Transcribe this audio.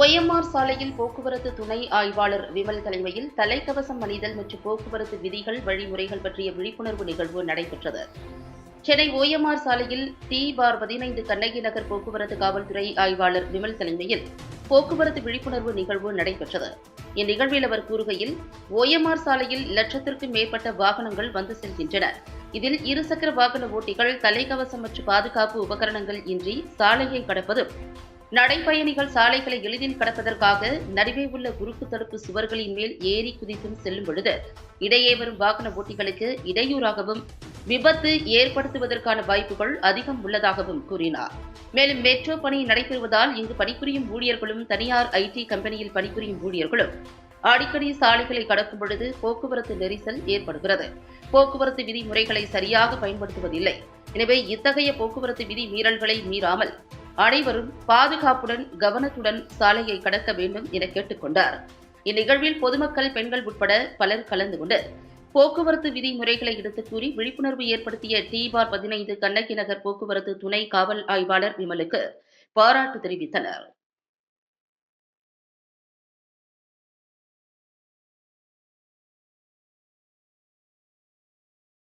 YMR சாலையில் போக்குவரத்து துணை ஆய்வாளர் விமல் தலைமையில் தலைக்கவசம் அணிதல் மற்றும் போக்குவரத்து விதிகள் வழிமுறைகள் பற்றிய விழிப்புணர்வு நிகழ்வு நடைபெற்றது. சென்னை ஓஎம்ஆர் சாலையில் டி பார் பதினைந்து கண்ணகி நகர் போக்குவரத்து காவல்துறை ஆய்வாளர் விமல் தலைமையில் போக்குவரத்து விழிப்புணர்வு நிகழ்வு நடைபெற்றது. இந்நிகழ்வில் அவர் கூறுகையில் ஓஎம்ஆர் சாலையில் லட்சத்திற்கும் மேற்பட்ட வாகனங்கள் வந்து செல்கின்றன. இதில் இருசக்கர வாகன ஓட்டிகள் தலைக்கவசம் மற்றும் பாதுகாப்பு உபகரணங்கள் இன்றி சாலையை கடப்பதும் நடைபயணிகள் சாலைகளை எளிதில் கடப்பதற்காக நடுவே உள்ள குறுக்கு தடுப்பு சுவர்களின் மேல் ஏறி குதித்தும் செல்லும் பொழுது இடையே வரும் வாகன ஓட்டிகளுக்கு இடையூறாகவும் விபத்து ஏற்படுத்துவதற்கான வாய்ப்புகள் அதிகம் உள்ளதாகவும் கூறினார். மேலும் மெட்ரோ பணி நடைபெறுவதால் இங்கு பணிபுரியும் ஊழியர்களும் தனியார் ஐடி கம்பெனியில் பணிபுரியும் ஊழியர்களும் அடிக்கடி சாலைகளை கடக்கும் பொழுது போக்குவரத்து நெரிசல் ஏற்படுகிறது. போக்குவரத்து விதிமுறைகளை சரியாக பயன்படுத்துவதில்லை. எனவே இத்தகைய போக்குவரத்து விதி மீறல்களை மீறாமல் அனைவரும் பாதுகாப்புடன் கவனத்துடன் சாலையை கடக்க வேண்டும் என கேட்டுக்கொண்டார். இந்நிகழ்வில் பொதுமக்கள் பெண்கள் உட்பட பலர் கலந்து கொண்டு போக்குவரத்து விதிமுறைகளை எடுத்துக் கூறி விழிப்புணர்வு ஏற்படுத்திய டி பார் பதினைந்து கண்ணகி நகர் போக்குவரத்து துணை காவல் ஆய்வாளர் விமலுக்கு பாராட்டு தெரிவித்தனர்.